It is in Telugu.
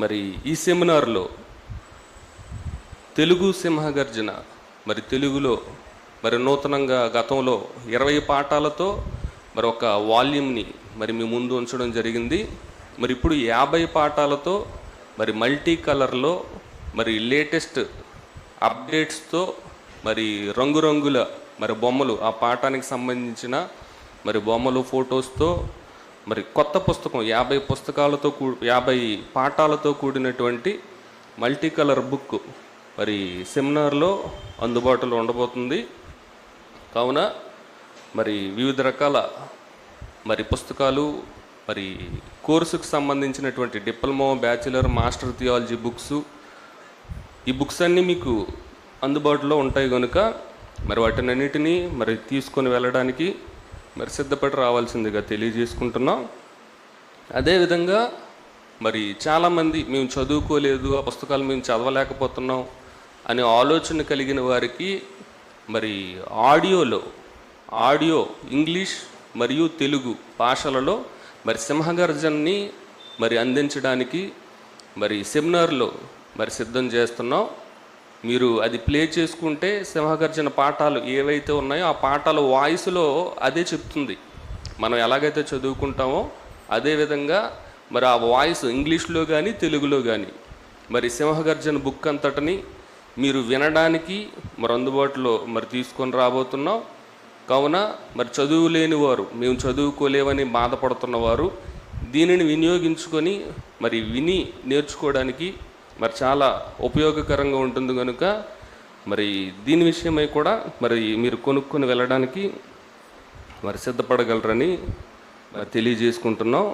మరి ఈ సెమినార్లో తెలుగు సింహగర్జన మరి తెలుగులో మరి నూతనంగా గతంలో ఇరవై పాఠాలతో మరి ఒక వాల్యూమ్ని మరి మీ ముందు ఉంచడం జరిగింది. మరి ఇప్పుడు యాభై పాఠాలతో మరి మల్టీ కలర్లో మరి లేటెస్ట్ అప్డేట్స్తో మరి రంగురంగుల మరి బొమ్మలు ఆ పాఠానికి సంబంధించిన మరి బొమ్మలు ఫొటోస్తో మరి కొత్త పుస్తకం యాభై పుస్తకాలతో కూ యాభై పాఠాలతో కూడినటువంటి మల్టీ కలర్ బుక్ మరి సెమినార్లో అందుబాటులో ఉండబోతుంది. కావున మరి వివిధ రకాల మరి పుస్తకాలు మరి కోర్సుకు సంబంధించినటువంటి diploma bachelor master theology books ఈ బుక్స్ అన్నీ మీకు అందుబాటులో ఉంటాయి కనుక మరి వాటినన్నిటినీ మరి తీసుకొని వెళ్ళడానికి మరి సిద్ధపడి రావాల్సిందిగా తెలియజేసుకుంటున్నాం. అదేవిధంగా మరి చాలామంది మేము చదువుకోలేదు ఆ పుస్తకాలు మేము చదవలేకపోతున్నాం అనే ఆలోచన కలిగిన వారికి మరి ఆడియోలో ఆడియో ఇంగ్లీష్ మరియు తెలుగు భాషలలో మరి సింహగర్జన్ని మరి అందించడానికి మరి సెమినార్లో మరి సిద్ధం చేస్తున్నాం. మీరు అది ప్లే చేసుకుంటే సింహగర్జన పాఠాలు ఏవైతే ఉన్నాయో ఆ పాఠాలు వాయిస్లో అదే చెప్తుంది. మనం ఎలాగైతే చదువుకుంటామో అదే విధంగా మరి ఆ వాయిస్ ఇంగ్లీష్లో కానీ తెలుగులో కానీ మరి సింహగర్జన బుక్ అంతటిని మీరు వినడానికి మరి అందుబాటులో మరి తీసుకొని రాబోతున్నాం. కావున మరి చదువు లేని వారు మేము చదువుకోలేవని బాధపడుతున్న వారు దీనిని వినియోగించుకొని మరి విని నేర్చుకోవడానికి మరి చాలా ఉపయోగకరంగా ఉంటుంది కనుక మరి దీని విషయమై కూడా మరి మీరు కొనుక్కొని వెళ్ళడానికి మరి సిద్ధపడగలరని మరి తెలియజేసుకుంటున్నాం.